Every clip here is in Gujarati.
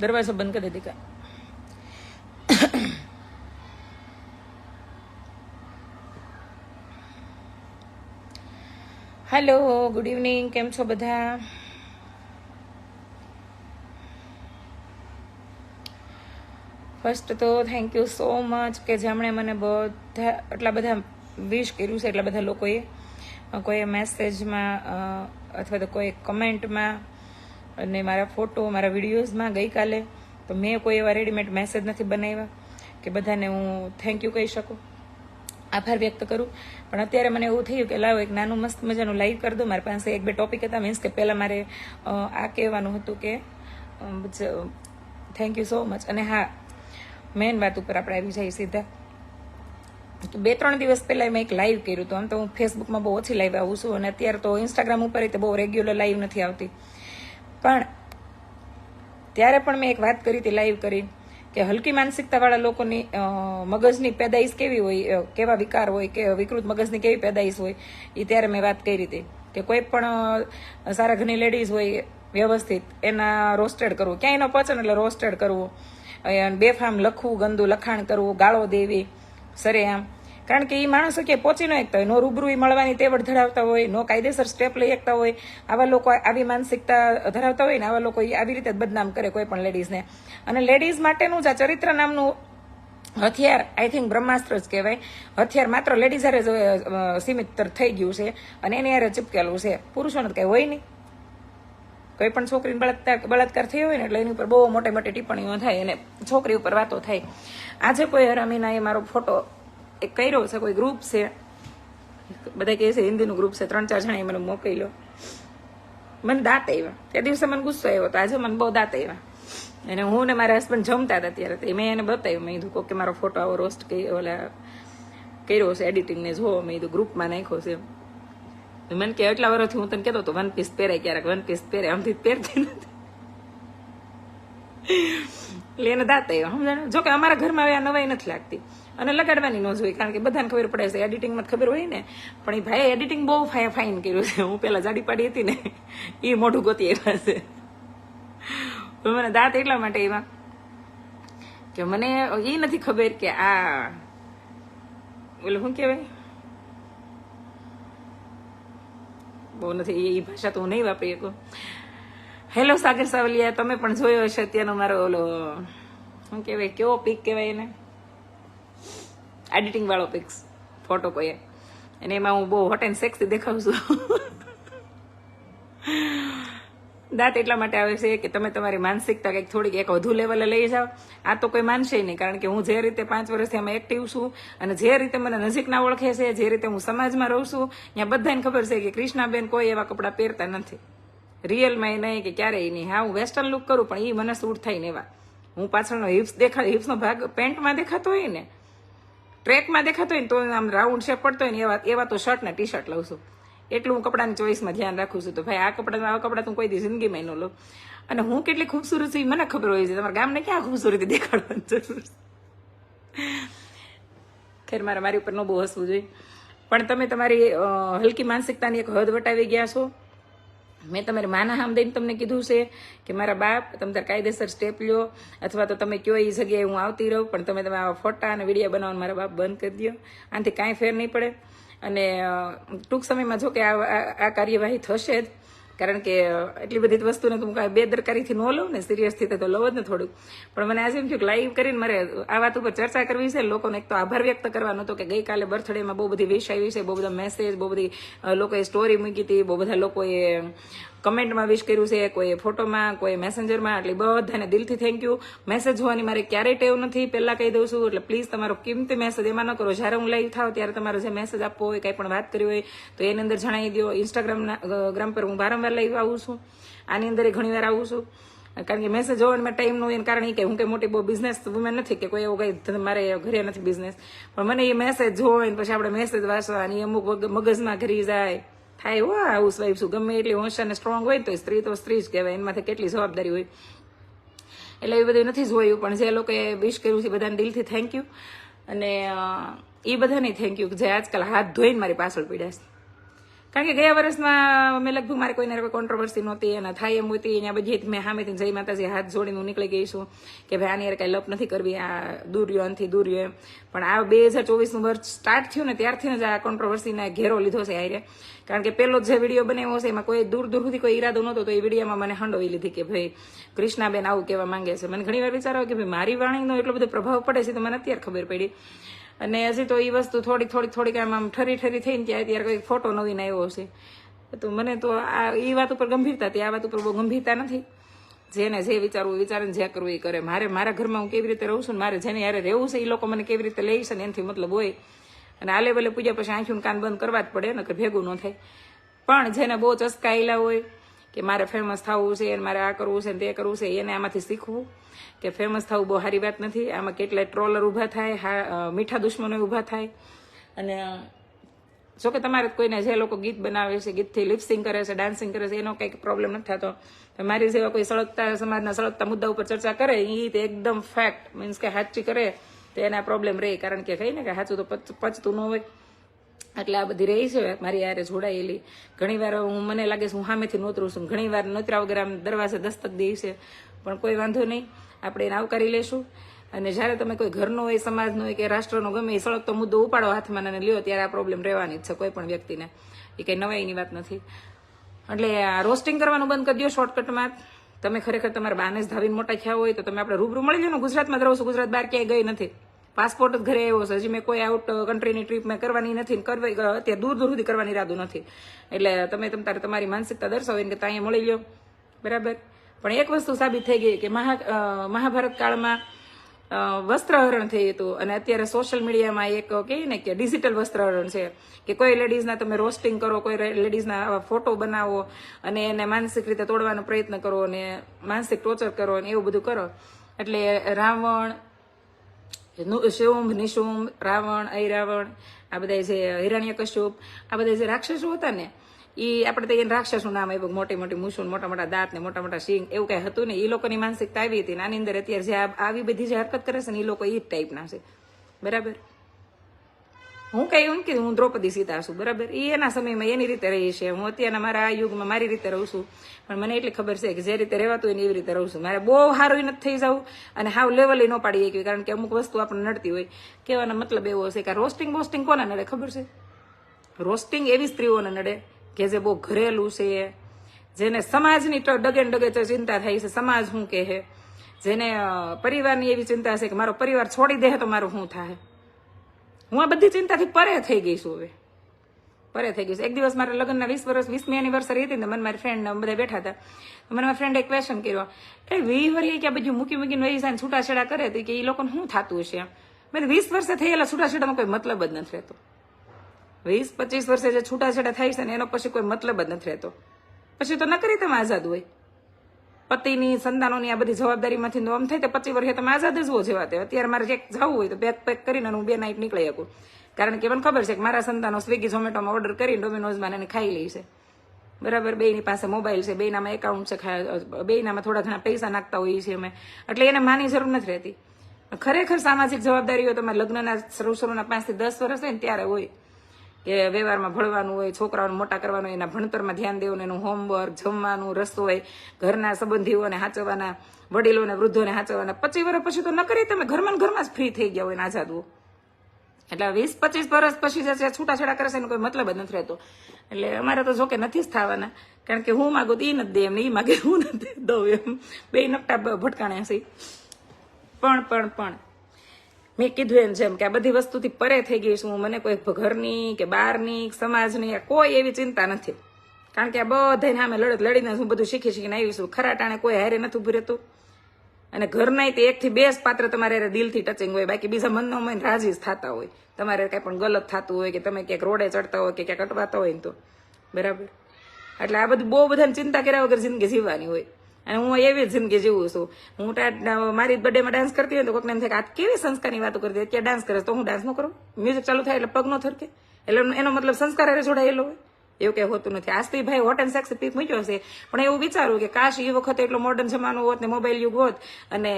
દરવાજો બંધ કરી देगा હેલો ગુડ ઇવનિંગ કેમ છો બધા? ફર્સ્ટ તો થેન્ક યુ સો મચ કે જેમણે મને બધા એટલા બધા વિશ કર્યું છે એટલા બધા લોકોએ, કોઈએ મેસેજમાં અથવા તો કોઈ કમેન્ટમાં અને મારા ફોટો, મારા વિડીયોઝમાં ગઈકાલે તો મેં કોઈ એવા રેડીમેડ મેસેજ નથી બનાવ્યા કે બધાને હું થેન્ક યુ કહી શકું. આભાર વ્યક્ત કરું. પણ અત્યારે મને એવું થયું કે લાવો એક નાનું મસ્ત મજાનું લાઈવ કરી દો મારી પાસે એક બે ટોપિક હતા. મીન્સ કે પહેલાં મારે આ કહેવાનું હતું કે થેન્ક યુ સો મચ અને હા મેઇન વાત ઉપર આપણે આવી જઈએ સીધા. તો બે ત્રણ દિવસ પહેલાં મેં એક લાઈવ કર્યું હતું. આમ તો હું ફેસબુકમાં બહુ ઓછી લાઈવ આવું છું. અને અત્યારે તો ઇન્સ્ટાગ્રામ ઉપર તો બહુ રેગ્યુલર લાઈવ નથી આવતી. પણ ત્યારે પણ મેં એક વાત કરી હતી લાઈવ કરી કે હલકી માનસિકતાવાળા લોકોની મગજની પેદાઈશ કેવી હોય કેવા વિકાર હોય કે વિકૃત મગજની કેવી પેદાઈશ હોય એ ત્યારે મેં વાત કરી હતી કે કોઈ પણ સારા ઘરની લેડીઝ હોય વ્યવસ્થિત, એના રોસ્ટેડ કરવું, ક્યાંય એનો પચન એટલે રોસ્ટેડ કરવું બેફામ લખવું, ગંદુ લખાણ કરવું, ગાળો દેવી, સરેઆમ. કારણ કે એ માણસો કે પહોંચી ન એકતા હોય. નો રૂબરૂ મળવાની તેવડ ધરાવતા હોય, નો કાયદેસર સ્ટેપ લઈ શકતા હોય. આવા લોકો આવી માનસિકતા ધરાવતા હોય ને આવા લોકો આવી રીતે બદનામ કરે કોઈ પણ લેડીઝને અને લેડીઝ માટેનું જ આ ચરિત્ર નામનું હથિયાર આઈ થિંક બ્રહ્માસ્ત્ર જ કહેવાય. હથિયાર માત્ર લેડીઝ હારે સીમિત થઈ ગયું છે અને એની હારે ચીપકેલું છે. પુરુષોને તો કંઈ હોય નહીં. કોઈ પણ છોકરીને બળાત્કાર બળાત્કાર થયો હોય ને એટલે એની ઉપર બહુ મોટી મોટી ટિપ્પણીઓ થાય અને છોકરી ઉપર વાતો થાય. આજે કોઈ હરામીના એ મારો ફોટો એક કર્યો છે, કોઈ ગ્રુપ છે. બધા કહે છે, હિન્દીનું ગ્રુપ છે, ત્રણ, ચાર જણાએ મને મોકલ્યો. મને દાંત આવ્યા તે દિવસે મને ગુસ્સો આવ્યો તો આજે મને બહુ દાંત આવ્યા અને હું ને મારા હસબન્ડ જમતા હતા ત્યારે. તે મેં એને બતાવ્યું. મેં કીધું કે મારો ફોટો આવો રોસ્ટ ઓલા, કર્યો છે એડિટિંગને જો મેં કીધું ગ્રુપમાં નાખ્યો છે. મને કે, એટલા વર્ષથી હું તને કહેતો હતો વન પીસ પહેરાય ક્યારેક વન પીસ પહેરે આમથી પહેરતી નથી. એટલે એને દાંત આવ્યો સમજાણ? જો કે અમારા ઘરમાં હવે આ નવાઈ નથી લાગતી. અને લગાડવાની ન જોઈએ, કારણ કે બધાને ખબર પડે છે, એડિટિંગમાં ખબર હોય ને. પણ એ ભાઈ એડિટિંગ બહુ ફાઇન ફાઇન કર્યું છે. હું પેલા જાડી પાડી હતી ને, એ મોઢું ગોતી એવા છે. મને દાંત એટલા માટે એવા કે મને એ નથી ખબર કે આ, ઓલું શું કહેવાય? બહુ નથી, એ ભાષા તો હું નહીં વાપરી શકું. હેલો સાગર સાવલિયા, તમે પણ જોયો હશે અત્યારનો મારો ઓલો, શું કહેવાય કેવો પીક કહેવાય એને? એડિટિંગ વાળો પિક્સ ફોટો કોઈ. અને એમાં હું બહુ હોટ એન્ડ સેક્સી દેખાઉં છું. દાંત એટલા માટે આવે છે કે તમે તમારી માનસિકતા કંઈક થોડીક એક વધુ લેવલે લઈ જાઓ. આ તો કોઈ માનશે નહીં, કારણ કે હું જે રીતે પાંચ વર્ષથી આમાં એક્ટિવ છું અને જે રીતે મને નજીકના ઓળખે છે, જે રીતે હું સમાજમાં રહું છું, ત્યાં બધાને ખબર છે કે કૃષ્ણાબેન કોઈ એવા કપડાં પહેરતા નથી. રિયલમાં એ નહીં કે ક્યારેય નહીં. હા, હું વેસ્ટર્ન લુક કરું, પણ એ મને સૂટ થાય ને એવા. હું પાછળનો હિપ્સ દેખા હિપ્સનો ભાગ પેન્ટમાં દેખાતો હોય ને ટ્રેકમાં દેખાતો હોય ને તો આમ રાઉન્ડ શેપ પડતો હોય ને એવા એવા તો શર્ટ ને ટી શર્ટ લઉં છું. એટલું હું કપડાની ચોઈસમાં ધ્યાન રાખું છું તો ભાઈ આ કપડા, આવા કપડા તું કોઈ દી જિંદગીમાં ન લઉં. અને હું કેટલી ખૂબસૂરત છું મને ખબર હોય છે. તમારા ગામને ક્યાં ખૂબસૂરતી દેખાડવાની જરૂર ખેર મારે, મારી ઉપર ન બહુ હસવું જોઈએ. પણ તમે તમારી હલકી માનસિકતાની એક હદ વટાવી ગયા છો. મેં તમારી માના હામ દઈને તમને કીધું છે કે મારા બાપ તમે તાર કાયદેસર સ્ટેપ લ્યો, અથવા તો તમે કયો એ જગ્યાએ હું આવતી રહું, પણ તમે તમે આવા ફોટા અને વીડિયો બનાવવાનું મારા બાપ બંધ કરી દો આનાથી કાંઈ ફેર નહીં પડે. અને ટૂંક સમયમાં જો કે આ કાર્યવાહી થશે જ. કારણ કે એટલી બધી વસ્તુને તો હું કાંઈ બેદરકારીથી ન લઉં ને, સિરિયસથી તો લઉં જ ને થોડુંક પણ મને આજે એમ થયું કે લાઈવ કરીને મારે આ વાત ઉપર ચર્ચા કરવી છે. લોકોને એક તો આભાર વ્યક્ત કરવાનો હતો કે ગઈકાલે બર્થડેમાં બહુ બધી વિશ આવી છે, બહુ બધા મેસેજ બહુ બધી લોકોએ સ્ટોરી મૂકી હતી, બહુ બધા લોકોએ કમેન્ટમાં વિશ કર્યું છે, કોઈ ફોટોમાં, કોઈ મેસેન્જરમાં એટલે બધાને દિલથી થેન્ક યુ મેસેજ હોવાની મારે ક્યારેય ટેવ નથી, પહેલા કહી દઉં છું, એટલે પ્લીઝ તમારો કિંમતી મેસેજ એમાં ન કરો. જ્યારે હું લાઈવ થાવ ત્યારે તમારો જે મેસેજ આપવો હોય, કંઈ પણ વાત કરી હોય, તો એની અંદર જણાવી દો ઇન્સ્ટાગ્રામના ગ્રામ પર હું વારંવાર લાઈવ આવું છું. આની અંદર ઘણી વાર આવું છું. કારણ કે મેસેજ જોવામાં ટાઈમ નો એને કારણ એ કે હું કંઈ મોટી બહુ બિઝનેસ વુમેન નથી કે કોઈ એવું કઈ મારે ઘરે નથી બિઝનેસ પણ મને એ મેસેજ જોવે પછી આપણે મેસેજ વાંચવાની, અમુક મગજમાં ઘરી જાય. થાય હો હાઉસ વાઈફ શું ગમે એટલી હોશ અને સ્ટ્રોંગ હોય તો સ્ત્રી તો સ્ત્રી જ કહેવાય એમાંથી કેટલી જવાબદારી હોય એટલે એ બધું નથી જોયું પણ જે લોકોએ વિશ કર્યું છે બધાને દિલથી થેન્ક યુ અને એ બધાને થેન્ક યુ જે આજકાલ હાથ ધોઈને મારી પાછળ પીડ્યા છે કારણ કે ગયા વર્ષમાં મેં લગભગ મારે કોઈને કોઈ કોન્ટ્રોવર્સી નહોતી અને થાય એમ હતી. અહીંયા બધી મેં સામેથી જય માતાજી હાથ જોડીને હું નીકળી ગઈ છું કે ભાઈ આની યાર કાંઈ લપ નથી કરવી, આ દૂર રહ્યો આનથી દૂર રહ્યો એમ. પણ આ બે હજાર ચોવીસનું વર્ષ સ્ટાર્ટ થયું ને ત્યારથી જ આ કોન્ટ્રોવર્સીને ઘેરો લીધો છે આયરે કારણ કે પેલો જે વીડિયો બનાવ્યો છે એમાં કોઈ દૂર દૂર સુધી કોઈ ઈરાદો નહોતો, તો એ વિડીયોમાં મને હંડોવી લીધી કે ભાઈ કૃષ્ણાબેન આવું કહેવા માંગે છે. મને ઘણી વાર વિચારો કે ભાઈ મારી વાણીનો એટલો બધો પ્રભાવ પડે છે તો મને અત્યારે ખબર પડી. અને હજી તો એ વસ્તુ થોડીક થોડીક થોડીક આમ આમ ઠરી ઠરી થઈને ત્યાં ત્યારે કોઈ ફોટો નવીન આવ્યો હશે તો મને તો આ એ વાત ઉપર ગંભીરતા હતી. આ વાત ઉપર બહુ ગંભીરતા નથી. જેને જે વિચારવું વિચારે જે કરવું એ કરે. મારે, મારા ઘરમાં હું કેવી રીતે રહું છું મારે જેને યારે રહેવું છે એ લોકો મને કેવી રીતે લે છે ને એનાથી મતલબ હોય. અને આલે વલે પૂજા પછી આંખીનું કાન બંધ કરવા જ પડે ને કે ભેગું ન થાય. પણ જેને બહુ ચસકાયેલા હોય કે મારે ફેમસ થવું છે મારે આ કરવું છે ને તે કરવું છે, એને આમાંથી શીખવું. કે ફેમસ થવું બહુ સારી વાત નથી. આમાં કેટલાય ટ્રોલર ઊભા થાય, હા મીઠા દુશ્મનો ઊભા થાય. અને જો કે તમારે કોઈને જે લોકો ગીત બનાવે છે, ગીતથી લિપસિંગ કરે છે ડાન્સિંગ કરે છે, એનો કંઈક પ્રોબ્લેમ નથી થતો. મારી જેવા કોઈ સળગતા, સમાજના સળગતા મુદ્દા ઉપર ચર્ચા કરે એ તે એકદમ ફેક્ટ મીન્સ કે સાચી કરે, તો એના પ્રોબ્લેમ રહે કારણ કે કહીને કે સાચું તો પચ- પચતું ન હોય. એટલે આ બધી રહી છે. મારી યારે જોડાયેલી. ઘણીવાર હું મને લાગે છે હું સામેથી નોતરું છું. ઘણીવાર નોતરા વગર આમ દરવાજે દસ્તક દે છે. પણ કોઈ વાંધો નહીં. આપણે એને આવકારી લેશું. અને જ્યારે તમે કોઈ ઘરનો હોય, સમાજનો હોય કે રાષ્ટ્રનો ગમે એ સળગતો મુદ્દો ઉપાડો હાથમાં અને લ્યો, ત્યારે આ પ્રોબ્લેમ રહેવાની જ છે કોઈ પણ વ્યક્તિને. એ કંઈ નવાઈની વાત નથી. એટલે આ રોસ્ટિંગ કરવાનું બંધ કરી દો શોર્ટકટમાં તમે ખરેખર તમારા બાને જ ધાવીને મોટા થયા હોય તો તમે આપણે રૂબરૂ મળી લો ને. ગુજરાતમાં રહું છું. ગુજરાત બહાર ક્યાંય ગઈ નથી. પાસપોર્ટ જ ઘરે આવ્યો છે. હજી મેં કોઈ આઉટ કન્ટ્રીની ટ્રીપ મેં કરવાની નથી કરવી અત્યારે દૂર દૂર સુધી કરવાની રાદુ નથી. એટલે તમે તમ, તારે તમારી માનસિકતા દર્શાવો એને કે ત્યાં મળી લો બરાબર? પણ એક વસ્તુ સાબિત થઈ ગઈ કે મહા મહાભારત કાળમાં વસ્ત્રહરણ થયું હતું અને અત્યારે સોશિયલ મીડિયામાં એક કહે ને કે ડિજિટલ વસ્ત્રહરણ છે. કે કોઈ લેડીઝના તમે રોસ્ટિંગ કરો, કોઈ લેડીઝના આવા ફોટો બનાવો અને એને માનસિક રીતે તોડવાનો પ્રયત્ન કરો અને માનસિક ટોર્ચર કરો અને એવું બધું કરો. એટલે રાવણ શુંભ નિશુંભ રાવણ ઐરાવણ આ બધા જે હિરણ્ય કશ્યપ, આ બધા જે રાક્ષસો હતા ને એ આપણે તો એને રાક્ષસનું નામ આવ્યું મોટી મોટી મૂછું મોટા મોટા દાંત ને મોટા મોટા સિંગ એવું કઈ હતું ને એ લોકોની માનસિકતા આવી હતી નાની અંદર અત્યારે જે આવી બધી જે હરકત કરે છે ને એ લોકો એ જ ટાઈપના છે. બરાબર? હું કઈ એવું કે હું દ્રૌપદી સીતા છું, બરાબર? એ એના સમયમાં એની રીતે રહી છે. હું અત્યારના મારા આ યુગમાં મારી રીતે રહું છું. પણ મને એટલી ખબર છે કે જે રીતે રહેવાતું હોય ને એવી રીતે રહું છું. મારે બહુ સારું નથી થઈ જવું અને હાવ લેવલે ન પાડી શકીએ, કારણ કે અમુક વસ્તુ આપણને નડતી હોય. કહેવાનો મતલબ એવો હશે કે રોસ્ટિંગ બોસ્ટિંગ કોને નડે, ખબર છે? રોસ્ટિંગ એવી સ્ત્રીઓને નડે કે જે બહુ ઘરેલું છે, જેને સમાજની ડગે ડગે ચિંતા થાય છે. સમાજ શું કહે જેને પરિવારની એવી ચિંતા છે કે મારો પરિવાર છોડી દે તો મારું શું થાય? હું આ બધી ચિંતાથી પરે થઈ ગઈ છું હવે. પરે થઈ ગયું છે. એક દિવસ મારા લગ્નના વીસ વર્ષ, વીસમી એનિવર્સરી હતી ને મને મારી ફ્રેન્ડ બધા બેઠા હતા. મને મારા ફ્રેન્ડે ક્વેશ્ચન કર્યો કે વી વરી કે બધું મૂકી મૂકીને વહી જાય છૂટાછેડા કરે તો કે એ લોકોને શું થતું હશે એમ? મેં વીસ વર્ષે થયેલા છૂટાછેડામાં કોઈ મતલબ જ નથી રહેતો. વીસ, પચીસ વર્ષે જે છૂટાછેડા થાય છે ને, એનો પછી કોઈ મતલબ જ નથી રહેતો. પછી તો ન કરી તમે આઝાદ હોય. પતિની સંતાનોની આ બધી જવાબદારીમાંથી નોમ થાય, તો પચીસ વર્ષે તમે આઝાદ જ હો જેવા તે અત્યારે મારે ક્યાંક જવું હોય તો બેગ પેક કરીને હું બે નાઇટ નીકળી શકું. કારણ કે મને ખબર છે કે મારા સંતાનો સ્વિગી ઝોમેટોમાં ઓર્ડર કરીને ડોમિનોઝમાં એને ખાઈ લે છે. બરાબર? બેયની પાસે મોબાઈલ છે, બેયનામાં એકાઉન્ટ છે બેયનામાં થોડા ઘણા પૈસા નાખતા હોઈએ છીએ અમે. એટલે એને માની જરૂર નથી રહેતી. ખરેખર સામાજિક જવાબદારીઓ તમારે લગ્નના શરૂ શરૂના પાંચથી દસ વર્ષ હોય ને ત્યારે હોય. કે વ્યવહારમાં ભણવાનું હોય, છોકરાઓને મોટા કરવાનું હોય, એના ભણતરમાં ધ્યાન દેવું એનું હોમવર્ક જમવાનું, રસોઈ, ઘરના સંબંધીઓને સાચવવાના વડીલોને, વૃદ્ધોને સાચવવાના પચીસ વર્ષ પછી તો ન કરી તમે, ઘરમાં ઘરમાં જ ફ્રી થઈ ગયા હોય ને આઝાદ એટલે વીસ, પચીસ વર્ષ પછી જશે છૂટાછેડા કરે છે, એનો કોઈ મતલબ જ નથી રહેતો. એટલે અમારે તો જોકે નથી જ થવાના, કારણ કે હું માગું તો એ નથી દે એમ એ માગે, હું નથી દઉં એમ. બે નકટા ભટકાણે છે. પણ પણ પણ. મેં કીધું એમ જેમ કે આ બધી વસ્તુથી પરે થઈ ગઈ છું. મને કોઈ ઘરની કે બહારની સમાજની કોઈ એવી ચિંતા નથી. કારણ કે આ બધાને અમે લડત લડીને હું બધું શીખી શીખીને આવી છું. ખરા ટાણે કોઈ હારે નથી ઉભું રહેતું. અને ઘરના તે એકથી બે જ પાત્ર તમારે દિલથી ટચિંગ હોય. બાકી બીજા મનનો મન રાજી થતા હોય. તમારે કંઈ પણ ગલત થતું હોય કે તમે ક્યાંક રોડે ચડતા હોય કે ક્યાંક અટવાતા હોય ને તો. બરાબર? એટલે આ બધું બહુ બધાને ચિંતા કર્યા વગર જિંદગી જીવવાની હોય. અને હું એવી જિંદગી જીવું છું. હું મારી બર્થડેમાં ડાન્સ કરતી હોય ને તો કોઈકને એમ થાય કે આ કેવી સંસ્કારની વાતો કરતી અત્યારે ડાન્સ કરે તો હું ડાન્સ ન કરું? મ્યુઝિક ચાલુ થાય એટલે પગ ન થરકે? એટલે એનો મતલબ સંસ્કાર હારે જોડાયેલો હોય? એવું કઈ હોતું નથી. આજથી ભાઈ હોટ એન્ડ સેક્સ પીક મૂક્યો હશે પણ એવું વિચારું કે કાશ એ વખતે એટલો મોડર્ન જમાનો હોત ને મોબાઈલ યુગ હોત અને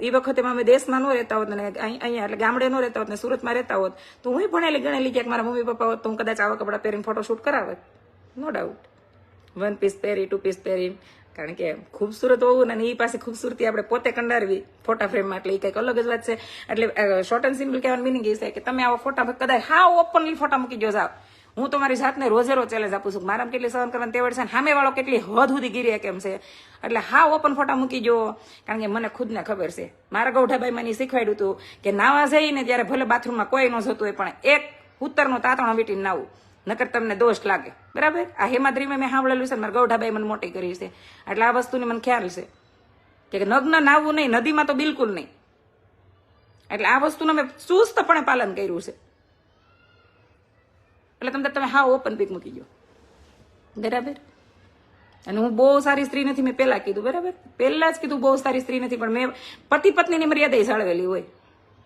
એ વખતે અમે દેશમાં ન રહેતા હોત અહીં- અહીંયા એટલે ગામડે ન રહેતા હોત ને સુરતમાં રહેતા હોત, તો હું ભણેલી ગણેલી ક્યાંક મારા મમ્મી પપ્પા હોત તો હું કદાચ આવા કપડાં પહેરીને ફોટોશૂટ કરાવત. નો ડાઉટ વન પીસ પહેરી ટુ પીસ પહેરી. કારણ કે ખૂબસૂરત હોવું અને એ પાસે ખૂબસૂરતી આપણે પોતે કંડારવી ફોટા ફ્રેમમાં એટલે એ કંઈક અલગ જ વાત છે. એટલે શોર્ટ એન્ડ સિમ્પલ કહેવાનું મિનિંગ એ છે કે તમે આવા ફોટા કદાચ હા ઓપનલી ફોટા મૂકી જો જાવ હું તો મારી જાતને રોજે રોજ ચેલેન્જ આપું છું. મારામાં કેટલી સહન કરવાની તેવડ છે સામે વાળો કેટલી હદ સુધી ગીરી કેમ છે? એટલે હા ઓપન ફોટા મૂકી જો કારણ કે મને ખુદને ખબર છે. મારા ગૌઠાભાઈ મને શીખવાડ્યું હતું કે નાવા જઈને ત્યારે ભલે બાથરૂમમાં કોઈ ન જતું હોય પણ એક ઉત્તરનું તાતણો વીટીને નાવું. નકર તમને દોષ લાગે. બરાબર? આ હેમાદ્રીમાં મેં સાંભળેલું છે મારા ગૌઢાબાઈ મને મોટી કરી છે. એટલે આ વસ્તુની મને ખ્યાલ છે. કે નગ્ન નાવું નહીં, નદીમાં તો બિલકુલ નહીં. એટલે આ વસ્તુનું મેં ચુસ્તપણે પાલન કર્યું છે. એટલે તમને તમે હા ઓપન પીક મૂકી ગયો. બરાબર? અને હું બહુ સારી સ્ત્રી નથી, મેં પહેલા કીધું, બરાબર? પહેલા જ કીધું બહુ સારી સ્ત્રી નથી, પણ મેં પતિ પત્નીની મર્યાદા જાળવેલી હોય.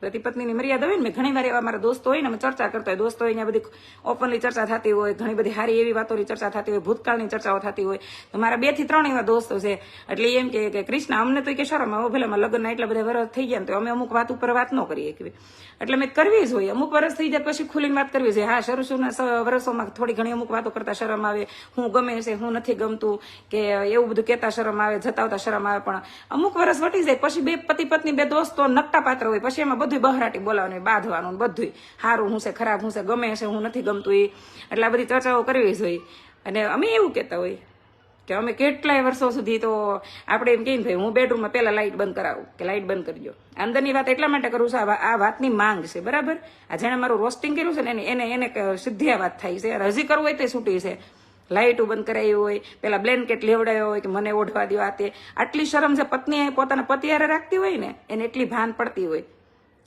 પતિ પત્નીની મર્યાદા હોય ને ઘણી વાર એવા મારા દોસ્તો હોય ને, અમે ચર્ચા કરતા હોય, દોસ્તો અહીંયા બધી ઓપનલી ચર્ચા થતી હોય, ઘણી બધી સારી એવી વાતોની ચર્ચા થતી હોય, ભૂતકાળની ચર્ચાઓ થતી હોય. તો મારા બેથી ત્રણ એવા દોસ્તો છે. એટલે એમ કે કૃષ્ણ, અમને તો કે શરમ હવે ભલે લગ્નના એટલા બધા વર્ષ થઈ ગયા તો અમે અમુક વાત ઉપર વાત ન કરીએ કે એટલે મેં કરવી જ હોય. અમુક વર્ષ થઈ જાય પછી ખુલીને વાત કરવી જોઈએ હા, શરૂ શરૂના વર્ષોમાં થોડી ઘણી અમુક વાતો કરતા શરમ આવે. હું ગમે છે, હું નથી ગમતું કે એવું બધું કહેતા શરમ આવે, જતાવતા શરમ આવે. પણ અમુક વર્ષ વટી જાય, પછી બે પતિ પત્ની બે દોસ્તો નકટા પાત્ર હોય. પછી એમાં બધું બહરાટી બોલાવવાનું બાંધવાનું બધું સારું હું છે ખરાબ, હું છે ગમે છે, હું નથી ગમતું એ એટલે આ બધી ચર્ચાઓ કરવી જોઈએ. અને અમે એવું કહેતા હોય કે અમે કેટલાય વર્ષો સુધી તો આપણે એમ કહીને ભાઈ હું બેડરૂમમાં પહેલાં લાઇટ બંધ કરાવું, કે લાઇટ બંધ કરજો. અંદરની વાત એટલા માટે કરું છું, આ વાતની માંગ છે, બરાબર? આ જેણે મારું રોસ્ટિંગ કર્યું છે ને એને એને સિદ્ધિ વાત થાય છે. હજી કરવું હોય તે છૂટી છે. લાઇટો બંધ કરાવી હોય, પેલા બ્લેન્કેટ લેવડાયો હોય કે મને ઓઢવા દો આ તે. આટલી શરમ છે પત્ની પોતાના પતિયારે રાખતી હોય ને, એને એટલી ભાન પડતી હોય.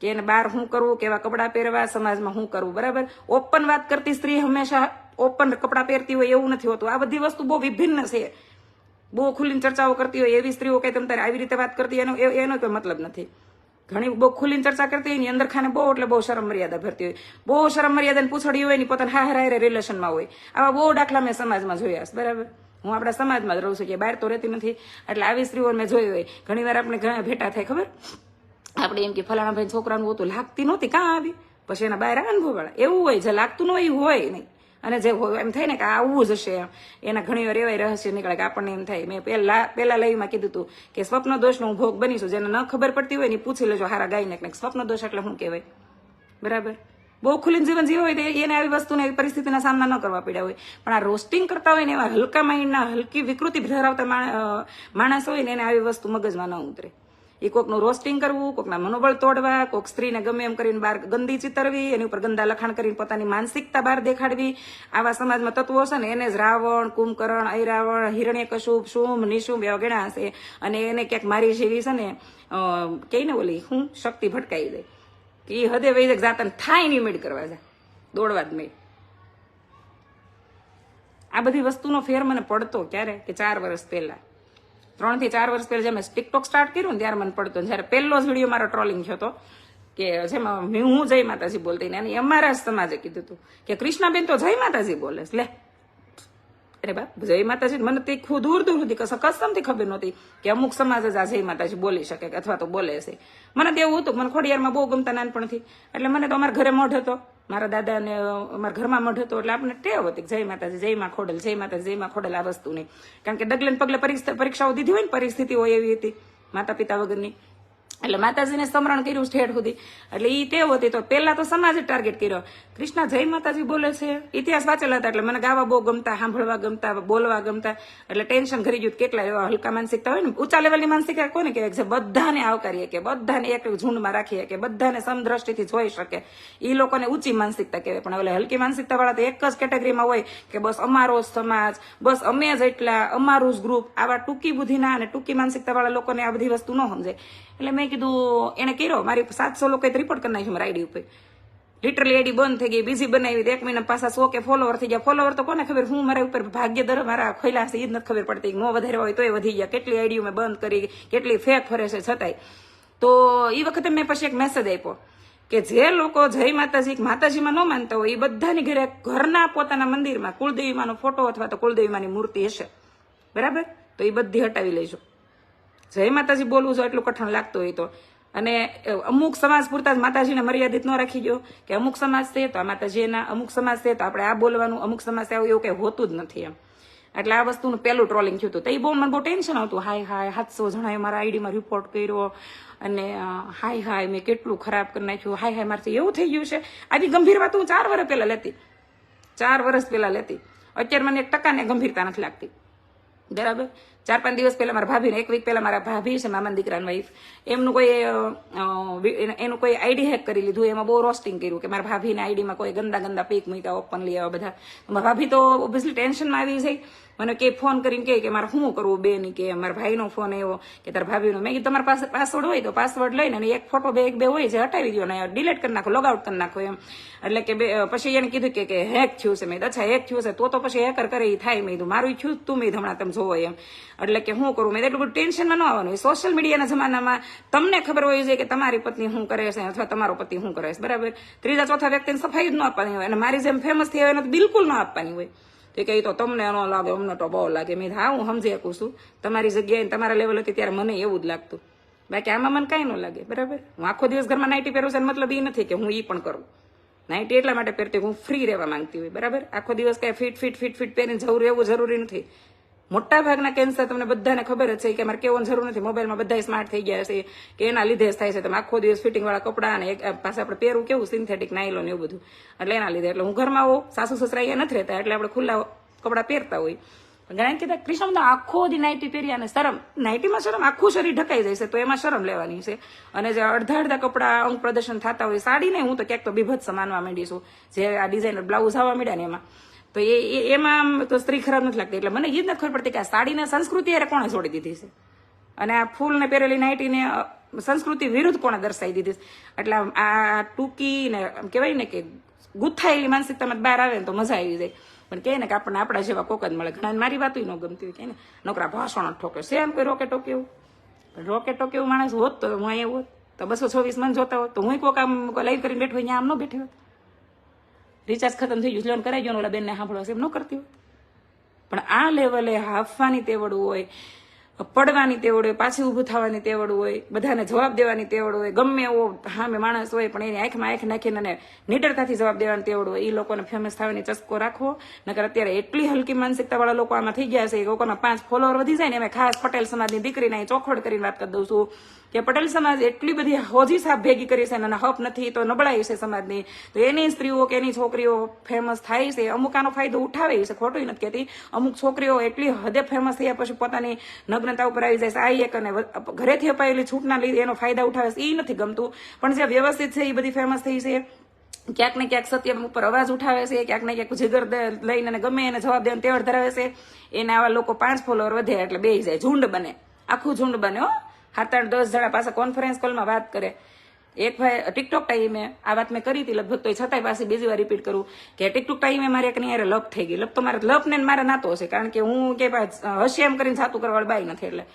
કે એને બહાર શું કરવું કેવા કપડાં પહેરવા, સમાજમાં શું કરવું, બરાબર? ઓપન વાત કરતી સ્ત્રી હંમેશા ઓપન કપડાં પહેરતી હોય એવું નથી હોતું. આ બધી વસ્તુ બહુ વિભિન્ન છે. બહુ ખુલ્લીને ચર્ચાઓ કરતી હોય એવી સ્ત્રીઓ કઈ તમે તારે આવી રીતે વાત કરતી એનો એનો કોઈ મતલબ નથી. ઘણી બહુ ખુલ્લીને ચર્ચા કરતી હોય અંદર ખાને બહુ એટલે બહુ શરમ મર્યાદા ભરતી હોય. બહુ શરમ મર્યાદાને પૂછડી હોય ને પોતાના હા હારે રિલેશનમાં હોય. આવા બહુ દાખલા મેં સમાજમાં જોયા બરાબર? હું આપણા સમાજમાં જ રહું છું કે બહાર તો રહેતી નથી. એટલે આવી સ્ત્રીઓ મેં જોઈ હોય. ઘણી વાર આપણે ઘણા ભેટા થાય, ખબર? આપણે એમ કે ફલાણા ભાઈ છોકરાનું હતું લાગતી નહોતી કાં આવી પછી એના બહાર અનુભવ વાળા એવું હોય, જે લાગતું ન હોય હોય નહીં. અને જે હોય એમ થાય ને કે આવું જ હશે એમ. એના ઘણી વાર એવા રહસ્ય નીકળે કે આપણને એમ થાય. મેં પહેલા પહેલા લઈમાં કીધું હતું કે સ્વપ્ન દોષનો હું ભોગ બનીશું. જેને ન ખબર પડતી હોય ને પૂછી લેજો હારા ગાઈને કંઈક સ્વપ્ન દોષ એટલે શું કહેવાય? બરાબર? બહુ ખુલ્લીને જીવન જીવો હોય તો એને આવી વસ્તુને એવી પરિસ્થિતિના સામના ન કરવા પડ્યા હોય. પણ આ રોસ્ટિંગ કરતા હોય ને એવા હલકા માઇન્ડના, હલકી વિકૃતિ ધરાવતા માણસ હોય ને એને આવી વસ્તુ મગજમાં ન ઉતરે. એ કોકનું રોસ્ટિંગ કરવું, કોકના મનોબળ તોડવા, કોક સ્ત્રીને ગમે એમ કરીને બહાર ગંદી ચિતરવી, એની ઉપર ગંદા લખાણ કરીને પોતાની માનસિકતા બહાર દેખાડવી. આવા સમાજમાં તત્વો છે ને, એને જ રાવણ, કુંભકરણ, ઐરાવણ હિરણ્ય કશુભ શુંભ, નિશુંભ એવા ગણા હશે. અને એને ક્યાંક મારી જેવી છે ને કઈ ને ઓલી, હું, શક્તિ ભટકાઈ જાય. કે એ હદે વૈદક જાતન થાય નહીં મેળ કરવા જાય. દોડવા જ મેળ. આ બધી વસ્તુનો ફેર મને પડતો ક્યારે? કે ચાર વર્ષ પહેલા. ત્રણથી ચાર વર્ષ પહેલા મેં ટિકટોક સ્ટાર્ટ કર્યું ને ત્યારે મને પડતો જયારે પહેલો જ વીડિયો મારો ટ્રોલિંગ થયો હતો, કે જેમાં હું જય માતાજી બોલતી ને એની અમારા જ સમાજે કીધું હતું કે કૃષ્ણાબેન તો જય માતાજી બોલે લે અરે બાપ, જય માતાજી. મને તે ખુદ દૂર દૂર સુધી કસમથી ખબર નહોતી કે અમુક સમાજ જ આ જય માતાજી બોલી શકે અથવા તો બોલે છે. મને તો એવું હતું, મને ખોડિયારમાં બહુ ગમતા નાનપણથી. એટલે મને તો અમારા ઘરે મઢ હતો. મારા દાદા ને અમારા ઘરમાં મઢ હતો, એટલે આપણે ટેવ હતી જય માતાજી, જય માં ખોડલ, જય માતાજી, જય માં ખોડલ આ વસ્તુ નહીં કારણ કે ડગલે પગલે પરીક્ષાઓ દીધી હોય ને, પરિસ્થિતિ હોય એવી હતી માતા પિતા વગરની. એટલે માતાજીને સ્મરણ કર્યું ઠેઠ સુધી. એટલે એ તેવો હતી તો પહેલા તો સમાજે ટાર્ગેટ કર્યો. કૃષ્ણ જય માતાજી બોલે છે. ઇતિહાસ વાંચેલા હતા એટલે મને ગાવા બહુ ગમતા, સાંભળવા ગમતા, બોલવા ગમતા. એટલે ટેન્શન કરી ગયું કેટલા એવા હલકા માનસિકતા હોય ને. ઊંચા લેવલની માનસિકતા કોને કહેવાય? છે બધાને આવકારીએ કે, બધાને એક ઝુંડમાં રાખીએ કે, બધાને સમદ્રષ્ટિથી જોઈ શકે. એ લોકોને ઊંચી માનસિકતા કહેવાય. પણ હવે હલકી માનસિકતા વાળા તો એક જ કેટેગરીમાં હોય કે બસ અમારો સમાજ, બસ અમે જ એટલા, અમારું જ ગ્રુપ આવા ટૂંકી બુદ્ધિના અને ટૂંકી માનસિકતા વાળા લોકોને આ બધી વસ્તુ ન સમજાય. એટલે મેં કીધું, એને કર્યો? મારી સાતસો લોકો રિપોર્ટ કરી નાખ્યું મારા આઈડી ઉપર. લિટરલી આઈડી બંધ થઈ ગઈ બીજી બનાવી, એક મહિના પાછા સો કે ફોલોવર થઈ ગયા. ફોલોવર તો કોને ખબર? હું મારા ઉપર ભાગ્ય દર મારા ખોઈલા હશે એ જ નથી ખબર પડતી નો વધારે હોય તો એ વધી ગયા. કેટલી આઈડીઓ મેં બંધ કરી, કેટલી ફેક ફરે છે છતાંય. તો એ વખતે મેં પછી એક મેસેજ આપ્યો કે જે લોકો જય માતાજી માતાજીમાં ન માનતા હોય એ બધાની ઘરે ઘરના પોતાના મંદિરમાં કુળદેવીમાંનો ફોટો અથવા તો કુળદેવીમાંની મૂર્તિ હશે. બરાબર? તો એ બધી હટાવી લેજો. જય માતાજી બોલવું જો એટલું કઠણ લાગતું હોય તો. અને અમુક સમાજ પૂરતા જ માતાજીને મર્યાદિત ન રાખી દો. કે અમુક સમાજ છે તો આ માતાજીના અમુક સમાજ છે તો આપણે આ બોલવાનું, અમુક સમાજ છે એવું કંઈ હોતું જ નથી એમ. એટલે આ વસ્તુનું પહેલું ટ્રોલિંગ થયું હતું. તો એ બહુ મને બહુ ટેન્શન આવતું. હાય હાય, સાતસો જણાએ મારા આઈડીમાં રિપોર્ટ કર્યો અને હાય હાય, મેં કેટલું ખરાબ કરી નાખ્યું. હાય હાય, મારથી એવું થઈ ગયું છે. આવી ગંભીર વાત હું ચાર વર્ષ પહેલાં લેતી. ચાર વર્ષ પહેલાં લેતી. અત્યારે મને એક ટકાને ગંભીરતા નથી લાગતી. બરાબર? ચાર પાંચ દિવસ પહેલાં મારા ભાભીને, એક વીક પહેલાં મારા ભાભી છે, મામાની દીકરાની વાઈફ એમનું કોઈ એનું- કોઈ આઈડી હેક કરી લીધું, એમાં બહુ રોસ્ટિંગ કર્યું કે મારા ભાભીને આઈડીમાં કોઈ ગંદા ગંદા પીક મૂક્યા ઓપનલી આવા બધા. મારા ભાભી તો ઓબ્વિયસલી ટેન્શનમાં આવી જાય મને કે ફોન કરીને કહે કે મારે શું કરવું બેન કે મારા ભાઈનો ફોન આવ્યો કે તારા ભાભીનો. મેં કીધું, તમારા પાસે પાસવર્ડ હોય તો પાસવર્ડ લઈને અને એક ફોટો બે, એક બે હોય છે, હટાવી દો ને ડિલીટ કરી નાખો લોગઆઉટ કરી નાખો એમ. એટલે કે બે પછી એને કીધું કે હેક થયું છે. મેં અચ્છા હેક થયું છે. તો તો પછી હેકર કરે એ થાય, મેં કીધું, મારું થયું તું, મેં હમણાં તમે જોવો એમ. એટલે કે શું કરું? મેં એટલું બધું ટેન્શનમાં ન આવવાનું. સોશિયલ મીડિયાના જમાનામાં તમને ખબર હોય છે કે તમારી પત્ની શું કરે છે અથવા તમારો પતિ શું કરે છે, બરાબર? ત્રીજા, ચોથા વ્યક્તિને સફાઈ જ ન આપવાની હોય અને મારી જેમ ફેમસ થઈ હોય એને બિલકુલ ન આપવાની હોય. તો કે એ તો તમને ન લાગે, અમને તો બહુ લાગે. મેં હા, હું સમજી શકું છું. તમારી જગ્યાએ તમારા લેવલ હતી ત્યારે મને એવું જ લાગતું. બાકી આમાં મને કાંઈ ન લાગે, બરાબર? હું આખો દિવસ ઘરમાં નાઇટી પહેરું છું મતલબ એ નથી કે હું એ પણ કરું. નાઇટી એટલા માટે પહેરતી હું ફ્રી રહેવા માંગતી હોય, બરાબર? આખો દિવસ કાંઈ ફિટ ફિટ ફિટ ફિટ પહેરીને જવું રહેવું જરૂરી નથી. મોટા ભાગના કેન્સર તમને બધાને ખબર જ છે કે મારે કેવો જરૂર નથી. મોબાઈલમાં બધા સ્માર્ટ થઈ ગયા છે કે એના લીધે જ થાય છે. તમે આખો દિવસ ફિટિંગ વાળા કપડાં અને પાસે આપણે પહેરવું કેવું? સિન્થેટિક નાયલોન એવું બધું. એટલે એના લીધે. એટલે હું ઘરમાં હોઉં, સાસુ સસરા અહીંયા નથી રહેતા, એટલે આપણે ખુલ્લા કપડાં પહેરતા હોય. ઘણા કીધા કૃષ્ણ આખો દી નાઇટી પહેરી અને શરમ. નાઇટીમાં શરમ આખું શરીર ઢકાઈ જાય છે, તો એમાં શરમ લેવાની છે. અને જે અડધા અડધા કપડાં અંગ પ્રદર્શન થતા હોય, સાડીને હું તો ક્યાંક તો બીભત્સ માનવા માંડી છું. જે આ ડિઝાઇનર બ્લાઉઝ આવવા માંડ્યા ને એમાં. તો એ એમાં તો સ્ત્રી ખરાબ નથી લાગતી. એટલે મને એ જ નથી ખબર પડતી કે આ સાડીને સંસ્કૃતિ એ કોણે છોડી દીધી છે? અને આ ફૂલને પહેરેલી નાઇટીને સંસ્કૃતિ વિરુદ્ધ કોણે દર્શાવી દીધી છે? એટલે આ ટૂંકી ને આમ કહેવાય ને કે ગુથાયેલી માનસિકતામાં બહાર આવે ને તો મજા આવી જાય. પણ કહે ને કે આપણને આપણા જેવા કોક જ મળે. ઘણા મારી વાતો ન ગમતી હોય. કે ને, નોકરા ભાષણ જ છે. એમ કોઈ રોકે ટોકે એવું રોકે ટોકે એવું માણસ હોત તો હું અહીંયા હોત. તો બસો છવ્વીસ મન જોતા હોત. તો હું કોક આમ લાઈવ કરીને બેઠો અહીંયા આમ ન બેઠી હોત. રિચાર્જ ખતમ થઈ ગયું લોન કરાવી ગયો ઓલા બેનને સાંભળવા છે, એમ ન કરતી હોય. પણ આ લેવલે હાફવાની તેવડ હોય, પડવાની તેવડ હોય, પાછી ઊભું થવાની તેવડ હોય, બધાને જવાબ દેવાની તેવડ હોય, ગમે એવો સામે માણસ હોય, પણ એની આંખમાં આંખ નાખીને નિડરતાથી જવાબ દેવાની તેવડ હોય એ લોકોને ફેમસ થવાની ચસ્કો રાખવો, નકર અત્યારે એટલી હલકી માનસિકતાવાળા લોકો આમાં થઈ ગયા છે, એ લોકોના પાંચ ફોલોવર વધી જાય ને એમાં ખાસ પટેલ સમાજની દીકરીને અહીં ચોખવટ કરીને વાત કરી દઉં છું. કે પટેલ સમાજ એટલી બધી હોજી સાપ ભેગી કરી છે અને હપ નથી, તો નબળાઈ છે સમાજની. તો એની સ્ત્રીઓ કે એની છોકરીઓ ફેમસ થાય છે, અમુક આનો ફાયદો ઉઠાવે છે, ખોટું નથી કહેતી. અમુક છોકરીઓ એટલી હદે ફેમસ થયા પછી પોતાની નગ્નતા ઉપર આવી જાય છે. આ એક અને ઘરેથી અપાયેલી છૂટના લીધે એનો ફાયદા ઉઠાવે છે. એ નથી ગમતું. પણ જે વ્યવસ્થિત છે એ બધી ફેમસ થઈ છે. ક્યાંક ને ક્યાંક સત્ય ઉપર અવાજ ઉઠાવે છે, ક્યાંક ને ક્યાંક જીગર લઈને અને ગમે એને જવાબ દેવાનું તેવડ ધરાવે છે. એને આવા લોકો પાંચ ફોલોવર વધે એટલે બે જાય. ઝુંડ બને. આખું ઝુંડ બને, હો. સાત આઠ દસ જણા પાસે કોન્ફરન્સ કોલમાં વાત કરે. એક ભાઈ ટિકટોક ટાઈમે આ વાત મેં કરી હતી લગભગ તો છતાંય પાછી બીજી વાર રિપીટ કરું કે ટિકટોક ટાઈમે મારે એક યારે લપ થઈ ગઈ. લપ તો મારે, લપ ને મારે નાતો હશે, કારણ કે હું કે હશે એમ કરીને સાતું કરવા બાઈ નથી એટલે.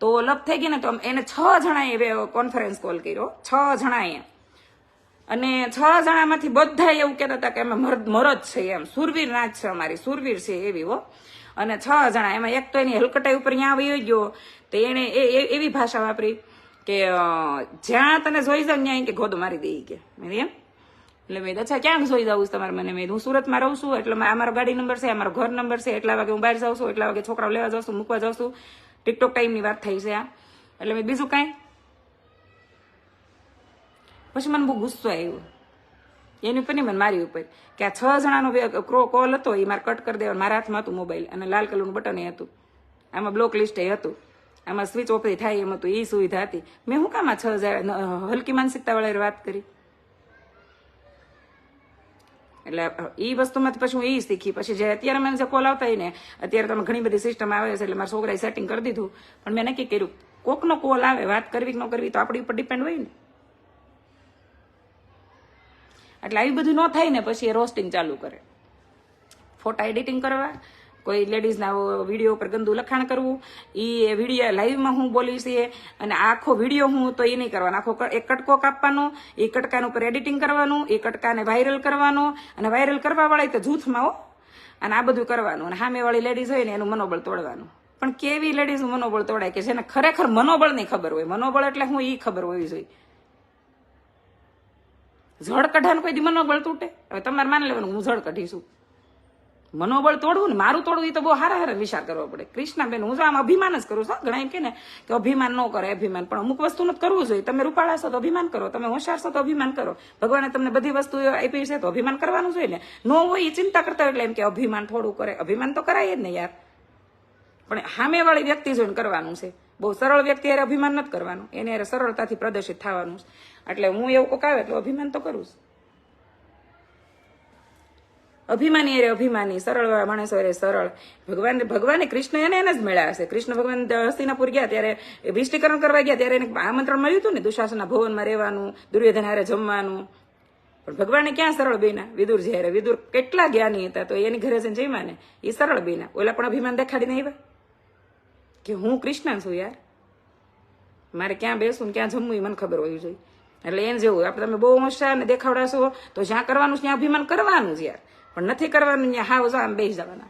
તો લપ થઈ ગઈ ને તો એને છ જણાએ કોન્ફરન્સ કોલ કર્યો. છ જણાએ. અને છ જણામાંથી બધા એવું કહેતા હતા કે અમે મરદ છે એમ. સુરવીર નાચ છે અમારી. સુરવીર છે એવી, હો. અને છ જણા. એમાં એક તો એની હલકટાઈ ઉપર ત્યાં આવી ગયો. તો એણે એ- એવી ભાષા વાપરી કે જ્યાં તને જોઈ જાવ ત્યાં કે ગોદ મારી દે કે. મેં એમ? એટલે મેં અચ્છા ક્યાંક જોઈ જાઉં તમારે મને? મેં હું સુરતમાં રહું છું, એટલે મારે- આ ગાડી નંબર છે આ મારો ઘર નંબર છે, એટલા વાગે હું બહાર જાઉં છું, એટલા વાગે છોકરાઓ લેવા જાઉં છું, મૂકવા જાઉં છું. ટિકટોક ટાઈમની વાત થઈ છે આ. એટલે મેં બીજું કાંઈ? પછી મને બહુ ગુસ્સો આવ્યો. એની ઉપર નહીં, મને મારી ઉપર. કે આ છ જણાનો ક્રો કોલ હતો એ મારે કટ કરી દેવાનો. મારા હાથમાં હતું મોબાઈલ અને લાલ કલરનું બટન એ હતું. આમાં બ્લોક લિસ્ટ એ હતું. આમાં સ્વિચ ઓફ થાય, એમ હતું એ સુવિધા હતી. મેં હું કામ છ હજાર હલકી માનસિકતા વાળા વાત કરી. એટલે એ વસ્તુમાંથી પછી હું એ શીખી. પછી જે અત્યારે મને જે કોલ આવતા ને, અત્યારે તમે ઘણી બધી સિસ્ટમ આવે છે, એટલે મારા છોકરાએ સેટિંગ કરી દીધું. પણ મેં નક્કી કર્યું, કોકનો કોલ આવે, વાત કરવી કે ન કરવી, તો આપણી ઉપર ડિપેન્ડ હોય ને. એટલે આવી બધું ન થાય ને, પછી એ રોસ્ટિંગ ચાલુ કરે. ફોટા એડિટિંગ કરવા કોઈ લેડીઝના વીડિયો ઉપર ગંદુ લખાણ કરવું એ વીડિયો લાઈવમાં હું બોલી એ, અને આખો વીડિયો હું તો એ નહીં કરવાનો. આખો એક કટકો કાપવાનો, એ કટકાનું ઉપર એડિટિંગ કરવાનું, એ કટકાને વાયરલ કરવાનો, અને વાયરલ કરવા વાળા તો જૂથમાં હો. અને આ બધું કરવાનું. અને સામેવાળી લેડીઝ હોય ને એનું મનોબળ તોડવાનું. પણ કેવી લેડીઝનું મનોબળ તોડાય કે જેને ખરેખર મનોબળની ખબર હોય? મનોબળ એટલે હું એ ખબર હોવી જોઈએ. જળ કઢાનું કોઈ દી મનોબળ તૂટે? હવે તમારે માની લેવાનું હું જળ કઢીશું મનોબળ તોડવું ને મારું તોડવું એ તો બહુ હારા હારા વિચાર કરવો પડે. કૃષ્ણાબેન, હું તો આમ અભિમાન જ કરું છું ઘણા એમ કે ને કે અભિમાન ન કરે, અભિમાન. પણ અમુક વસ્તુ કરવું જોઈએ. તમે રૂપાળા છો તો અભિમાન કરો. તમે હોશિયાર છો તો અભિમાન કરો. ભગવાને તમને બધી વસ્તુ આપી છે તો અભિમાન કરવાનું જોઈએ ને. ન હોય એ ચિંતા કરતા એટલે એમ કે અભિમાન થોડું કરે. અભિમાન તો કરાય જ ને યાર. પણ સામેવાળી વ્યક્તિ જોઈને કરવાનું છે. બહુ સરળ વ્યક્તિ અભિમાન નથી કરવાનું. એને સરળતાથી પ્રદર્શિત થવાનું છે. એટલે હું એવું કોક આવે એટલે અભિમાન તો કરું જ અભિમાની અરે અભિમાની. સરળ માણસો અરે સરળ. ભગવાન, ભગવાને કૃષ્ણ એને એને જ મળ્યા હશે કૃષ્ણ ભગવાન હસ્તિનાપુર ગયા ત્યારે વિષ્ટીકરણ કરવા ગયા ત્યારે એને આમંત્રણ મળ્યું હતું ને, દુશાસનના ભવનમાં રહેવાનું, દુર્યોધન હારે જમવાનું. પણ ભગવાને ક્યાં સરળ બેના વિદુર જ્યારે વિદુર કેટલા જ્ઞાની હતા તો એની ઘરે જઈને જમ્યા ને, એ સરળ બેના ઓલા પણ અભિમાન દેખાડીને આવ્યા? કે હું કૃષ્ણ છું યાર? મારે ક્યાં બેસું ક્યાં જમવું એ મને ખબર હોવી જોઈએ. એટલે એને જેવું, આપણે તમે બહુ હોશિયાર ને દેખાવડાશો તો જ્યાં કરવાનું છે ત્યાં અભિમાન કરવાનું જ યાર. પણ નથી કરવાનું ત્યાં હાવ જો આમ બેસી જવાના.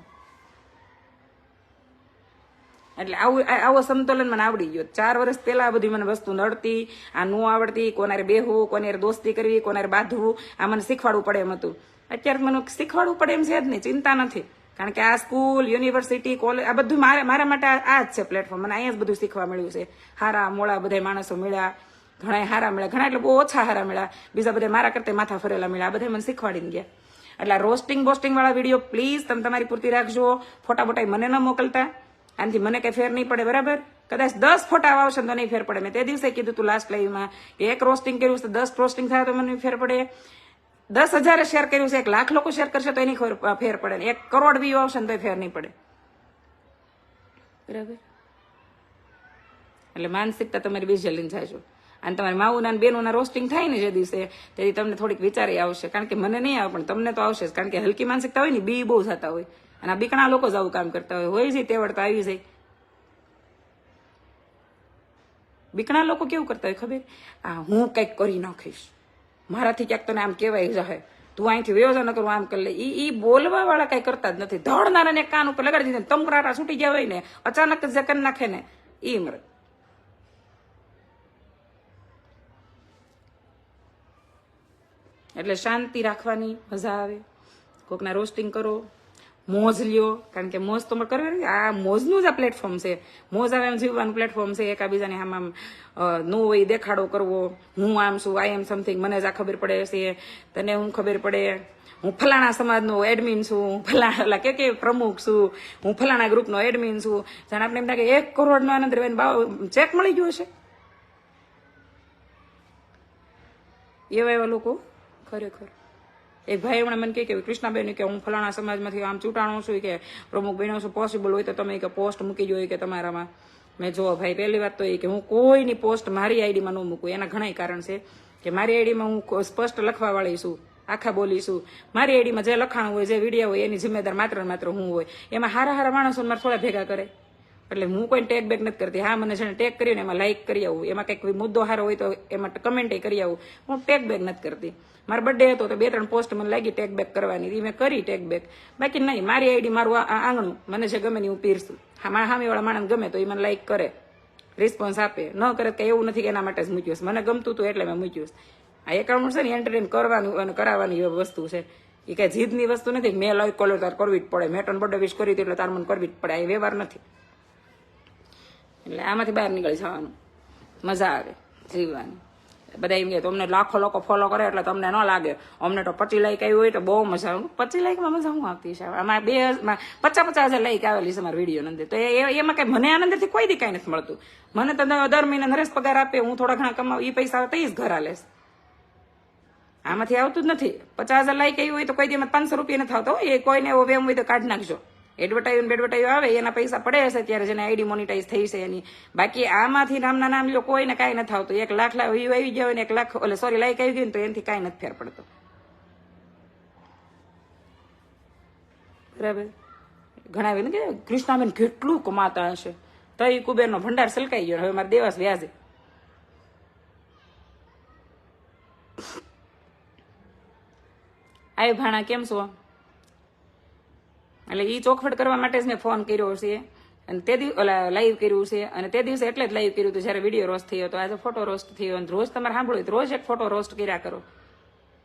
એટલે આવું આવો સંતુલન મને આવડી ગયો. ચાર વર્ષ પહેલા બધી મને વસ્તુ નડતી, આ ન આવડતી, કોનારે બેહવું, કોનારે દોસ્તી કરવી, કોનારે બાંધવું, આ મને શીખવાડવું પડે એમ હતું. અત્યારે મને શીખવાડવું પડે એમ છે જ નહીં, ચિંતા નથી. કારણ કે આ સ્કૂલ, યુનિવર્સિટી કોલેજ આ બધું મારા મારા માટે આ જ છે પ્લેટફોર્મ મને અહીંયા જ બધું શીખવા મળ્યું છે. હારા મોળા બધા માણસો મળ્યા. ઘણા હારા મળ્યા. ઘણા એટલે બહુ ઓછા હારા મળ્યા. બીજા બધા મારા કરતા માથા ફરેલા મળ્યા. આ બધા મને શીખવાડીને ગયા. એટલે આ રોસ્ટિંગ બોસ્ટિંગ વાળા વીડિયો પ્લીઝ તમે તમારી પૂરતી રાખજો. ફોટા ફોટા મને ન મોકલતા. આનાથી મને કઈ ફેર નહીં પડે, બરાબર? કદાચ દસ ફોટા આવશે તો નહીં ફેર પડે. મેં તે દિવસે કીધું તું લાસ્ટ લાઈવમાં એક રોસ્ટિંગ કર્યું છે, દસ રોસ્ટિંગ થાય તો મને ફેર પડે. દસ હજારે શેર કર્યું છે, એક લાખ લોકો શેર કરશે તો એની ફેર પડે એક કરોડ વ્યૂ આવશે ને તો ફેર નહીં પડે. બરાબર? એટલે માનસિકતા તમારી બીજી લઈને જાયજો અને તમારી માવુના બેનોના રોસ્ટિંગ થાય ને જે દિવસે, તેથી તમને થોડીક વિચારી આવશે. કારણ કે મને નહીં આવે, પણ તમને તો આવશે. કારણ કે હલકી માનસિકતા હોય ને, બી બહુ થતા હોય. અને આ બીકણા લોકો જ આવું કામ કરતા હોય. હોય છે તેવડતા આવી જાય. બીકણા લોકો કેવું કરતા હોય ખબર? આ હું કંઈક કરી નાખીશ મારાથી ક્યાંક તને આમ કહેવાય જાય તું અહીંથી વ્યવસાય ન કરું, આમ કરી લે. ઈ ઈ બોલવા વાળા કઈ કરતા જ નથી. ધડનારાને કાન ઉપર લગાડી દીધે તમકરાટા છૂટી ગયા હોય ને, અચાનક જ કરી નાખે ને, ઈ મરે. એટલે શાંતિ રાખવાની, મજા આવે. કોકના રોસ્ટિંગ કરો, મોજ લ્યો. કારણ કે મોજ તો કરવી આ મોજનું જ આ પ્લેટફોર્મ છે. મોજ આવે એમ જીવવાનું પ્લેટફોર્મ છે. એકાબીજાને આમ આમ નો હોય દેખાડો કરવો. હું આમ છું આઈ એમ સમથિંગ મને જ આ ખબર પડે છે. તને હું ખબર પડે. હું ફલાણા સમાજનો એડમિન છું. હું ફલાણા કે કે પ્રમુખ છું. હું ફલાણા ગ્રુપનો એડમિન છું. જાણે આપણે એમ કે એક કરોડનો આનંદ ચેક મળી ગયો છે એવા એવા લોકો ખરેખર. એક ભાઈ હમણાં મને કહે કે, કૃષ્ણાબેન કે હું ફલાણા સમાજમાંથી આમ ચૂંટાણો છું કે પ્રમુખ બહેનો છું પોસિબલ હોય તો તમે કે પોસ્ટ મૂકી જોઈએ કે તમારામાં. મેં જો ભાઈ, પહેલી વાત તો એ કે હું કોઈની પોસ્ટ મારી આઈડીમાં ન મૂકું, એના ઘણા કારણ છે કે મારી આઈડીમાં હું સ્પષ્ટ લખવા વાળી છું, આખા બોલીશું મારી આઈડીમાં જે લખાણ હોય, જે વીડિયો હોય, એની જિમ્મેદાર માત્ર માત્ર હું હોય. એમાં હારા હારા માણસો મારે થોડા ભેગા કરે. એટલે હું કોઈ ટેગ બેક નથી કરતી. હા, મને જેને ટેગ કરીને ને એમાં લાઇક કરી આવું. એમાં કંઈક મુદ્દો સારો હોય તો એમાં કમેન્ટ કરી આવું. હું ટેગ બેગ નથી કરતી. મારો બર્થડે હતો તો બે ત્રણ પોસ્ટ મને લાગી ટેગ બેક કરવાની. એ મેં કરી ટેગ બેક બાકી નહીં, મારી આઈડી મારું આંગણું મને જે ગમે ને હું પીરશું હા, મારા સામેવાળા માણસ ગમે તો એ મને લાઇક કરે. રિસ્પોન્સ આપે. ન કરે તો એવું નથી કે એના માટે જ મૂક્યું મને ગમતું હતું એટલે મેં મૂક્યું આ એકાઉન્ટ છે ને એન્ટરટેન કરવાનું અને કરાવવાની વસ્તુ છે. એ કઈ જીદની વસ્તુ નથી મેં લાઈક કોલર તાર કરવી જ પડે. મેં ટન બર્થડે વિશ કરી હતી એટલે તાર મને કરવી જ પડે. એ વ્યવહાર નથી. એટલે આમાંથી બહાર નીકળી જવાનું. મજા આવે જીવવાની. બધા એમ કે તમને લાખો લોકો ફોલો કરે એટલે તમને ન લાગે. અમને તો પચી લાઈક આવી હોય તો બહુ મજા આવે. પચી લાઈકમાં મજા હું આવતી છે આમાં બે પચાસ પચાસ હજાર લાઈક આવેલી છે મારા વીડિયો અંદર તો એ એમાં કઈ મને આનંદથી કોઈ દી કાંઈ નથી મળતું. મને તો દર મહિને નરેશ પગાર આપે, હું થોડા ઘણા કમાવ એ પૈસા તો જ ઘર આલેશ આમાંથી આવતું જ નથી. પચાસ હજાર લાઈક આવી હોય તો કોઈ દી પાંચસો રૂપિયા નથી આવતો એ કોઈને એવો વેમ હોય તો કાઢી નાખજો. એડવર્ટાઈઝ બેડવર્ટાઈઝ આવે, એના પૈસા પડે હશે ત્યારે જેને આઈડી મોનિટાઈઝ થઈ છે એની. બાકી આમાંથી નામના નામ લો, કોઈને કાંઈ નથી આવતું એક લાખ લાખ વ્યૂ આવી ગયા હોય ને એક લાખ એટલે સોરી લાઈક આવી ગયું તો એનાથી કાંઈ નથી ફેર પડતો. બરાબર? ઘણા આવે કે કૃષ્ણાબેન કેટલું કમાતા હશે. તો એ કુબેરનો ભંડાર સલકાઈ ગયો. હવે મારે દેવાસ વ્યાજે. આય ભાણા, કેમ છો? એટલે એ ચોખવટ કરવા માટે જ મેં ફોન કર્યો છે. અને તે દિવસ ઓલા લાઈવ કર્યું છે. અને તે દિવસે એટલે જ લાઈવ કર્યું હતું, જ્યારે વીડિયો રોસ્ટ થયો હતો. આજે ફોટો રોસ્ટ થયો. અને રોજ તમારે સાંભળ્યું રોજ એક ફોટો રોસ્ટ કર્યા કરો.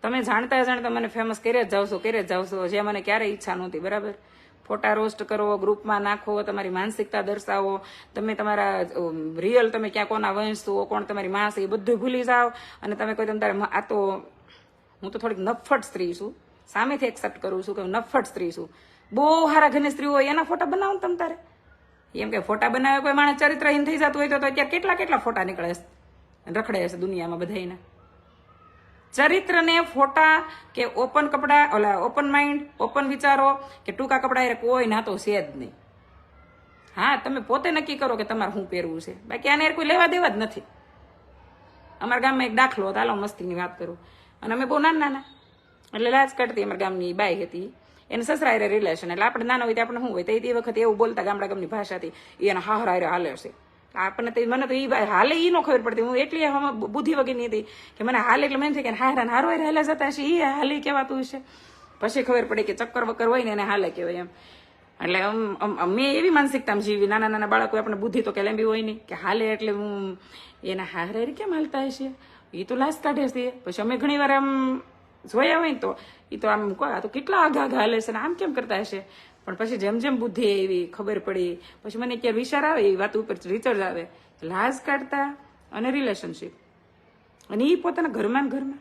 તમે જાણતા જાણતા મને ફેમસ કર્યા જ છો કર્યા જ છો જે મને ક્યારેય ઈચ્છા નહોતી, બરાબર? ફોટા રોસ્ટ કરો ગ્રુપમાં નાખો, તમારી માનસિકતા દર્શાવો. તમે તમારા રિયલ તમે ક્યાં કોના વંશ કોણ તમારી માસ એ બધું ભૂલી જાઓ. અને તમે કોઈ તમારે આ તો હું તો થોડીક નફટ સ્ત્રી છું. સામેથી એક્સેપ્ટ કરું છું કે નફટ સ્ત્રી છું. બહુ સારા ઘણી સ્ત્રીઓ હોય, એના ફોટા બનાવો તમે તારે. એમ કે ફોટા બનાવે કોઈ માણસ ચરિત્રહીન થઈ જતું હોય તો તો અત્યારે કેટલા કેટલા ફોટા નીકળે છે? રખડે છે દુનિયામાં બધાયના. ચરિત્રને ફોટા કે ઓપન કપડા, ઓલા ઓપન માઇન્ડ, ઓપન વિચારો કે ટૂંકા કપડા એ કોઈ નાતો છે જ નહીં. હા, તમે પોતે નક્કી કરો કે તમારે શું પહેરવું છે. બાકી આને કોઈ લેવા દેવા જ નથી. અમારા ગામમાં એક દાખલો હતો, હાલો મસ્તીની વાત કરું. અને અમે બહુ નાના નાના એટલે લાજ કાઢતી અમારા ગામની બાઈ હતી. એને સસરા હારે રિલેશન એટલે આપણે નાના હોય તો આપણે શું હોય? તો એ વખતે એવું બોલતા ગામડા ગામની ભાષાથી એ એના હા હારે હાલે છે. આપણને તો મને તો એ હાલે એ ન ખબર પડતી. હું એટલી બુદ્ધિ વગરની હતી કે મને હાલે એટલે મને થાય કે હારા હારો હાલે જતા હશે એ હાલે કહેવાતું હશે. પછી ખબર પડી કે ચક્કર વક્કર હોય ને એને હાલે કહેવાય એમ. એટલે આમ- મેં એવી માનસિકતામાં જીવી. નાના નાના બાળકો આપણે બુદ્ધિ તો કે લાંબી હોય નહીં કે હાલે એટલે હું એના હારે કેમ હાલતા હશે? એ તો લાશ કાઢે છે. પછી અમે ઘણી વાર આમ જોયા હોય ને તો એ તો આમ આ તો કેટલા આઘા ઘા હાલે છે ને આમ કેમ કરતા હશે? પણ પછી જેમ જેમ બુદ્ધિ એવી ખબર પડી, પછી મને ક્યારે વિચાર આવે એ વાત ઉપર રિસર્ચ આવે લાજ કાઢતા અને રિલેશનશીપ અને એ પોતાના ઘરમાં ઘરમાં.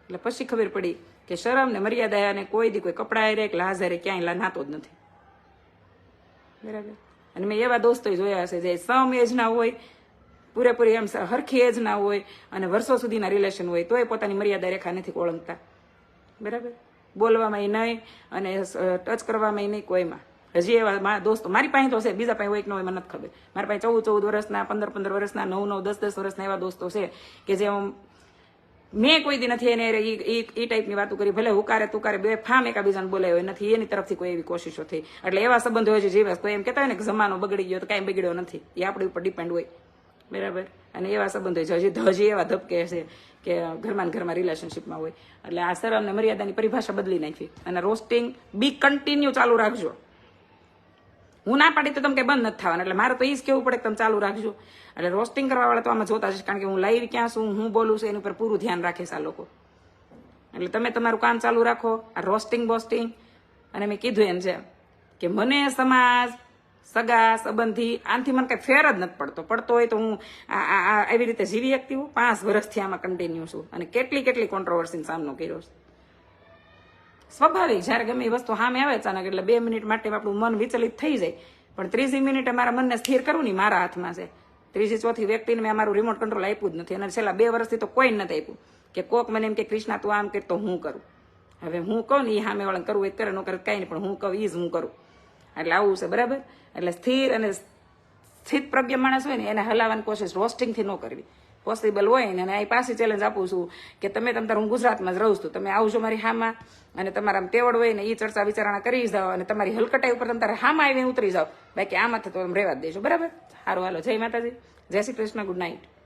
એટલે પછી ખબર પડી કે શરમ ને મર્યાદા અને કોઈ દી કોઈ કપડા હારે કે લાજ હારે ક્યાંય નાતો જ નથી. બરાબર? અને મેં એવા દોસ્તો જોયા હશે જે સમ એજના હોય પૂરેપૂરી એમ હરખી એજ ના હોય અને વર્ષો સુધીના રિલેશન હોય, તોય પોતાની મર્યાદા રેખા નથી ઓળંગતા. બરાબર? બોલવામાં નહીં અને ટચ કરવામાં નહીં કોઈમાં. હજી એવા દોસ્તો, મારી પાસે તો છે, બીજા પાસે હોય કે ન હોય, મને નથી ખબર. મારી પાસે ચૌદ ચૌદ વર્ષના, પંદર પંદર વર્ષના, નવ નવ, દસ દસ વર્ષના એવા દોસ્તો છે કે જે મેં કોઈ દી નથી એને એ ટાઈપની વાતો કરી. ભલે હુકારે, તુકારે, બે ફામ એકાબીજાને બોલાયો હોય, નથી એની તરફથી કોઈ એવી કોશિશો થઈ. એટલે એવા સંબંધો હોય છે જીવે કોઈ એમ કહેતા હોય ને કે જમાનો બગડી ગયો તો કાંઈ બગડ્યો નથી. એ આપણી ઉપર ડિપેન્ડ હોય. બરાબર. અને એવા સંબંધો છે. હજી હજી એવા ધબકે છે કે ઘરમાં ઘરમાં રિલેશનશીપમાં હોય. એટલે આ શરમ ને મર્યાદાની પરિભાષા બદલી નાખી. અને રોસ્ટિંગ બી કન્ટિન્યુ ચાલુ રાખજો. હું ના પાડી તો તમે કઈ બંધ નથી થવાનું. એટલે મારે તો એ જ કેવું પડે કે તમે ચાલુ રાખજો. એટલે રોસ્ટિંગ કરવાવાળા તો આમાં જોતા છે કારણ કે હું લાઈવ ક્યાં છું, હું બોલું છું, એની ઉપર પૂરું ધ્યાન રાખે છે આ લોકો. એટલે તમે તમારું કામ ચાલુ રાખો. આ રોસ્ટિંગ બોસ્ટિંગ અને મેં કીધું એમ છે કે મને સમાજ સગા સંબંધી, આનાથી મને કઈ ફેર જ નથી પડતો. પડતો હોય તો હું આવી રીતે જીવી શકતી હું પાંચ વર્ષથી આમાં કન્ટિન્યુ છું અને કેટલી કેટલી કોન્ટ્રોવર્સીનો સામનો કર્યો છે. સ્વાભાવિક, જ્યારે ગમે એ વસ્તુ સામે આવે અચાનક એટલે બે મિનિટ માટે આપણું મન વિચલિત થઈ જાય. પણ ત્રીજી મિનિટે મારા મનને સ્થિર કરવું ને મારા હાથમાં છે. ત્રીજી, ચોથી વ્યક્તિને મેં મારું રિમોટ કંટ્રોલ આપ્યું જ નથી. અને છેલ્લા બે વર્ષથી તો કોઈ નથી આપ્યું. કે કોક મને એમ કે, કૃષ્ણા, તું આમ કે તો હું કરું. હવે હું કહું ને એ સામે વાળાને કરવું એ કરે, ન કરે કાંઈ નહીં, પણ હું કહું એ જ હું કરું. એટલે આવું છે, બરાબર? એટલે સ્થિર અને સ્થિત પ્રજ્ઞ માણસ હોય ને, એને હલાવવાની કોશિશ રોસ્ટિંગથી ન કરવી. પોસિબલ હોય ને, અને અહીં પાછી ચેલેન્જ આપું છું કે તમે તમ તારું હું ગુજરાતમાં જ રહું છું. તમે આવજો મારી હામાં, અને તમારા તેવડ હોય ને એ ચર્ચા વિચારણા કરી જાઓ, અને તમારી હલકટાઈ ઉપર તમે તારે હામાં આવીને ઉતરી જાઓ. બાકી આમાં તો તમે રહેવા જ દેજો, બરાબર? સારું, હાલો, જય માતાજી. જય શ્રી કૃષ્ણ ગુડ નાઇટ